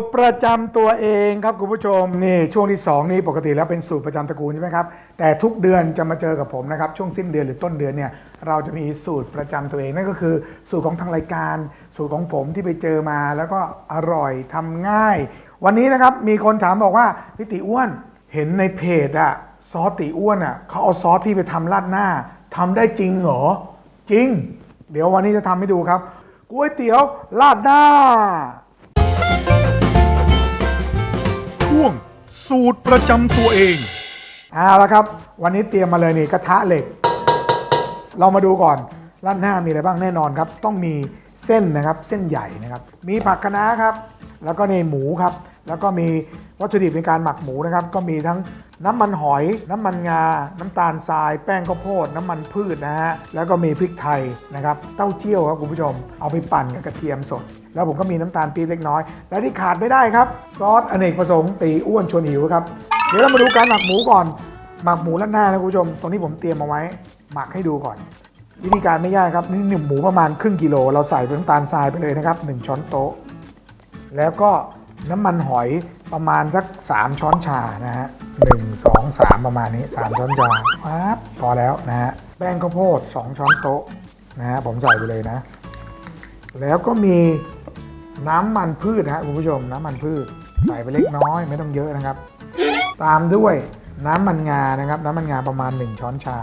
ตรประจำตัวเองครับคุณผู้ชมนี่ช่วงที่ 2 นี้ปกติแล้วเป็นสูตรประจำตระกูลใช่ไหมครับแต่ทุกเดือนจะมาเจอกับผมนะครับช่วงสิ้นเดือนหรือต้นเดือนเนี่ยเราจะมีสูตรประจำตัวเองนั่นก็คือ สูตรของทางรายการ สูตรของผมที่ไปเจอมาแล้วก็อร่อยทำง่าย วันนี้นะครับมีคนถามบอกว่าพี่ติอ้วนเห็นในเพจอะซอสติอ้วนอะเขาเอาซอสพี่ไปทำราดหน้าทำได้จริงเหรอจริง เดี๋ยววันนี้จะทำให้ดูครับก๋วยเตี๋ยวราดหน้า ช่วง สูตรประจำตัวเอง เอาละครับ วันนี้เตรียมมาเลยนี่กระทะเหล็ก เรามาดูก่อนร้านหน้ามีอะไรบ้างแน่นอนครับ ต้องมีเส้นนะครับเส้นใหญ่นะครับ มีผักคะน้าครับ แล้วก็ในหมูครับ แล้วก็มีวัตถุดิบในการหมักหมูนะครับ ก็มีทั้งน้ำมันหอย น้ำมันงา น้ำตาลทราย แป้งข้าวโพด น้ำมันพืชนะฮะแล้วก็มีพริกไทยนะครับเต้าเจี้ยวครับคุณผู้ชมเอาไปปั่นกับกระเทียมสด แล้วผมก็มีน้ำตาลปี๊บเล็กน้อย และที่ขาดไม่ได้ครับ ซอสอเนกประสงค์ตีอ้วนชวนหิวครับ เดี๋ยวเรามาดูการหมักหมูก่อน หมักหมูล้านหน้านะคุณผู้ชม ตรงนี้ผมเตรียมเอาไว้ หมักให้ดูก่อน วิธีการไม่ยากครับ นี่หนึ่งหมูประมาณครึ่งกิโล เราใส่เป็นน้ำตาลทรายไปเลยนะครับ 1 ช้อนโต๊ะ แล้วก็น้ำมันหอยประมาณสัก 3 ช้อนชานะฮะหนึ่งสองสามประมาณนี้ 3 ช้อนชาปั๊บพอแล้วนะฮะแป้งข้าวโพด 2 ช้อนโต๊ะนะฮะผมใส่ไปเลยนะ แล้วก็มี น้ำมันพืชนะฮะคุณผู้ชม น้ำมันพืชใส่ไปเล็กน้อยไม่ต้องเยอะนะครับ ตามด้วยน้ำมันงานะครับ น้ำมันงาประมาณ 1 ช้อนชา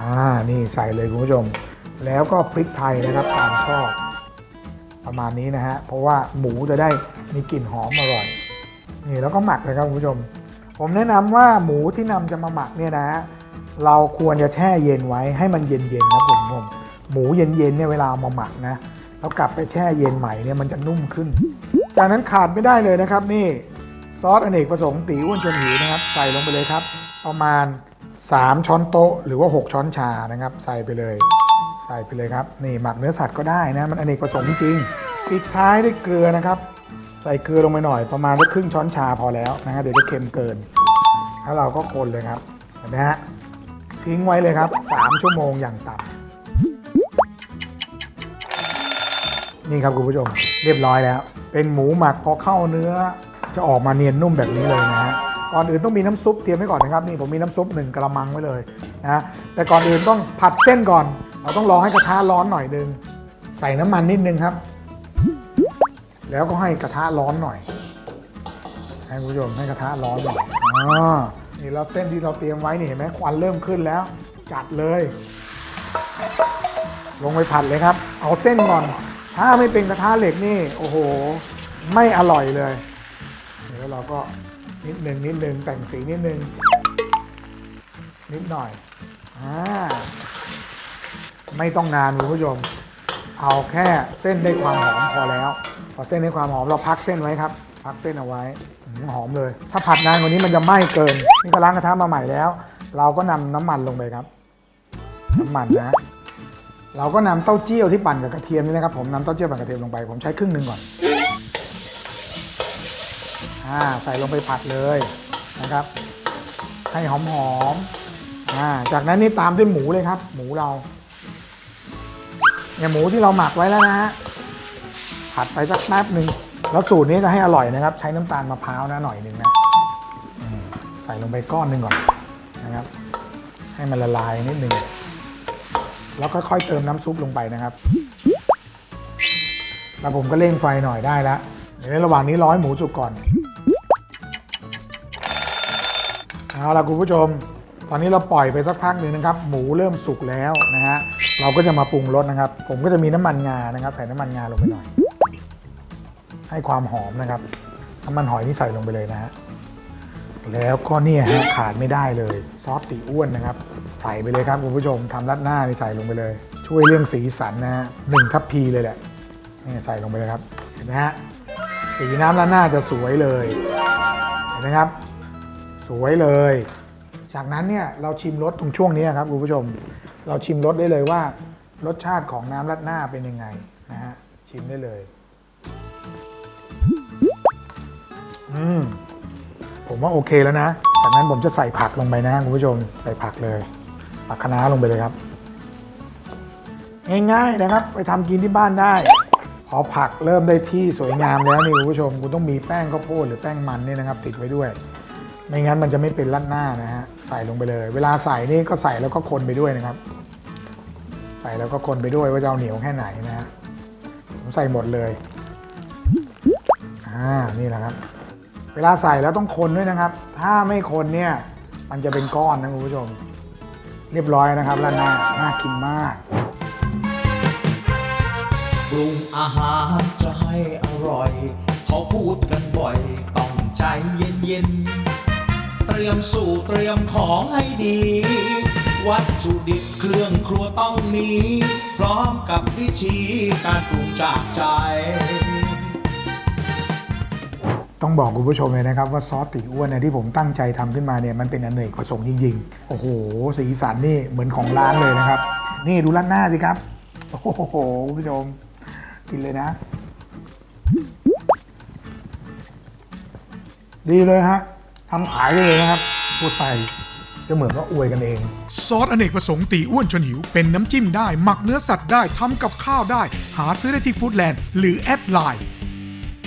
อ่านี่ใส่เลยคุณผู้ชม แล้วก็พริกไทยนะครับตามชอบประมาณนี้นะฮะเพราะว่าหมูจะได้มีกลิ่นหอมอร่อยนี่แล้วก็หมักเลยครับคุณผู้ชม ผมแนะนำว่าหมูที่นำจะมาหมักเนี่ยนะฮะเราควรจะแช่เย็นไว้ให้มันเย็นๆครับผมผมหมูเย็นๆเนี่ยเวลาเอามาหมักนะ แล้วกลับไปแช่เย็นใหม่เนี่ยมันจะนุ่มขึ้น จากนั้นขาดไม่ได้เลยนะครับ นี่ซอสอเนกประสงค์ตีอ้วนชวนหิวนะครับ ใส่ลงไปเลยครับ ประมาณ 3 ช้อนโต๊ะ หรือว่า 6 ช้อนชานะครับ ใส่ไปเลย ใส่ไปเลยครับ นี่หมักเนื้อสัตว์ก็ได้นะ มันอเนกประสงค์จริงปิดท้ายด้วยเกลือนะครับ ใส่เกลือลงไปหน่อยประมาณสักครึ่งช้อนชาพอแล้วนะฮะเดี๋ยวจะเค็มเกิน แล้วเราก็คนเลยครับเห็นไหมฮะทิ้งไว้เลยครับ 3 ชั่วโมงอย่างต่ำ นี่ครับคุณผู้ชมเรียบร้อยแล้ว เป็นหมูหมักพอเข้าเนื้อ จะออกมาเนียนนุ่มแบบนี้เลยนะฮะก่อนอื่นต้องมีน้ำซุปเตรียมไว้ก่อนนะครับนี่ผมมีน้ำซุปหนึ่งกระมังไว้เลยนะแต่ก่อนอื่นต้องผัดเส้นก่อน เราต้องรอให้กระทะร้อนหน่อยนึงใส่น้ำมันนิดนึงครับ แล้วก็ให้กระทะร้อนหน่อย ให้คุณผู้ชมให้กระทะร้อนหน่อยอ๋อนี่เราเส้นที่เราเตรียมไว้นี่เห็นไหมควันเริ่มขึ้นแล้ว จัดเลย ลงไปผัดเลยครับ เอาเส้นก่อน ถ้าไม่เป็นกระทะเหล็กนี่ โอ้โห ไม่อร่อยเลยเดี๋ยวเราก็นิดหนึ่งนิดหนึ่งแต่งสีนิดหนึ่งนิดหน่อยอ่าไม่ต้องนานคุณผู้ชม เอาแค่เส้นได้ความหอมพอแล้ว พอเส้นได้ความหอมเราพักเส้นไว้ครับ พักเส้นเอาไว้หอมเลย ถ้าผัดนานกว่านี้มันจะไหม้เกินนี่ก็ล้างกระทะมาใหม่แล้ว เราก็นำน้ำมันลงไปครับ น้ำมันนะ เราก็นำเต้าเจี้ยวที่ปั่นกับกระเทียมนี่นะครับผมนำเต้าเจี้ยวปั่นกระเทียมลงไป ผมใช้ครึ่งหนึ่งก่อนอ่าใส่ลงไปผัดเลยนะครับ ให้หอมๆอ่าจากนั้นนี่ตามด้วยหมูเลยครับ หมูเราเนี่ยหมูที่เราหมักไว้แล้วนะฮะผัดไปสักแป๊บหนึ่งแล้วสูตรนี้จะให้อร่อยนะครับ ใช้น้ำตาลมะพร้าวนะหน่อยหนึ่งนะใส่ลงไปก้อนหนึ่งก่อนนะครับ ให้มันละลายนิดหนึ่ง แล้วค่อยๆเติมน้ำซุปลงไปนะครับ แล้วผมก็เร่งไฟหน่อยได้แล้วเดี๋ยวในระหว่างนี้ร้อยหมูสุกก่อน เอาล่ะคุณผู้ชม ตอนนี้เราปล่อยไปสักพักหนึ่งนะครับ หมูเริ่มสุกแล้วนะฮะ เราก็จะมาปรุงรสนะครับ ผมก็จะมีน้ำมันงานะครับ ใส่น้ำมันงาลงไปหน่อย ให้ความหอมนะครับ น้ำมันหอยนี่ใส่ลงไปเลยนะฮะ แล้วก็เนี่ยฮะขาดไม่ได้เลย ซอสตีอ้วนนะครับ ใส่ไปเลยครับคุณผู้ชมทำรัดหน้านี่ใส่ลงไปเลย ช่วยเรื่องสีสันนะฮะหนึ่งทัพพีเลยแหละนี่ใส่ลงไปเลยครับ เห็นไหมฮะสีน้ำรัดหน้าจะสวยเลย เห็นไหมครับ สวยเลย จากนั้นเนี่ยเราชิมรสตรงช่วงนี้ครับคุณผู้ชม เราชิมรสได้เลยว่ารสชาติของน้ำรัดหน้าเป็นยังไงนะฮะชิมได้เลย อืม ผมว่าโอเคแล้วนะ จากนั้นผมจะใส่ผักลงไปนะคุณผู้ชม ใส่ผักเลย ผักคะน้าลงไปเลยครับ ง่ายๆนะครับ ไปทำกินที่บ้านได้ พอผักเริ่มได้ที่สวยงามแล้วนี่คุณผู้ชม คุณต้องมีแป้งข้าวโพดหรือแป้งมันนี่นะครับ ติดไว้ด้วย ไม่งั้นมันจะไม่เป็นรัดหน้านะฮะ ใส่ลงไปเลย เวลาใส่นี่ก็ใส่แล้วก็คนไปด้วยนะครับ ใส่แล้วก็คนไปด้วยว่าจะเอาเหนียวแค่ไหนนะฮะ ผมใส่หมดเลย อ่า นี่แหละครับ เวลาใส่แล้วต้องคนด้วยนะครับ ถ้าไม่คนเนี่ยมันจะเป็นก้อนนะคุณผู้ชม เรียบร้อยนะครับร้านหน้าน่ากินมากปรุงอาหารจะให้อร่อยเขาพูดกันบ่อยต้องใจเย็นๆเตรียมสูตรเตรียมของให้ดี วัตถุดิบเครื่องครัวต้องมี พร้อมกับวิธีการปรุงจากใจ ต้องบอกคุณผู้ชมเลยนะครับว่าซอสตีอ้วนเนี่ยที่ผมตั้งใจทำขึ้นมาเนี่ยมันเป็นอนเนกประสงค์จริงๆ โอ้โห สีสันนี่เหมือนของร้านเลยนะครับ นี่ดูร้านหน้าสิครับ โอ้โหคุณผู้ชม กินเลยนะ ดีเลยฮะทำขายได้เลยนะครับพูดไปจะเหมือนว่าอวยกันเอง ซอสอเนกประสงค์ตีอ้วนจนหิว เป็นน้ำจิ้มได้ หมักเนื้อสัตว์ได้ทำกับข้าวได้ หาซื้อได้ที่ฟู้ดแลนด์หรือแอดไลน์